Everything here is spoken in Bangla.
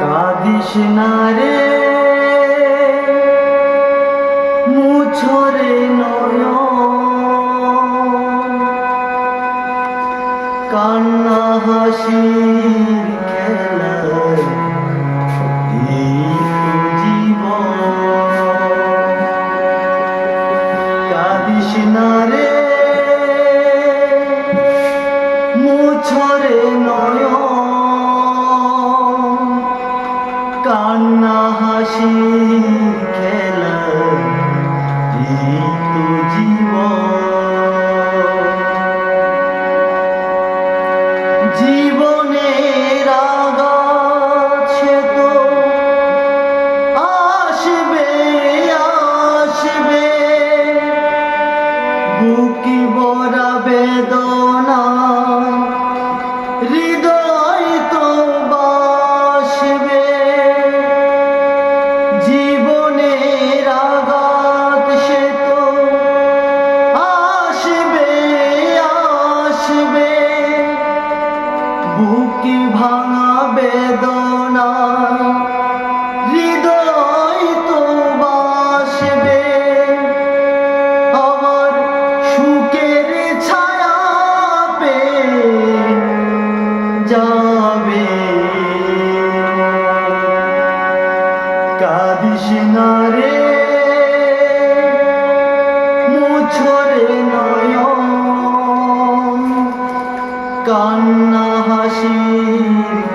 কাঁদিস না রে। মুছরে নয় কান্না হাসি রে। মুছরে নয় কান্না হাসি খেলা এই তো জীবন। জীবনের সে তো আসবে আসবে। বুকি বরা বেদনা জীবনের আঘাত সে তো আসবে আসবে। বুকি ভাঙা বেদনা হৃদয় তো বাসবে। আমার সুখের ছায়া পে যাবে কান্না হাসি।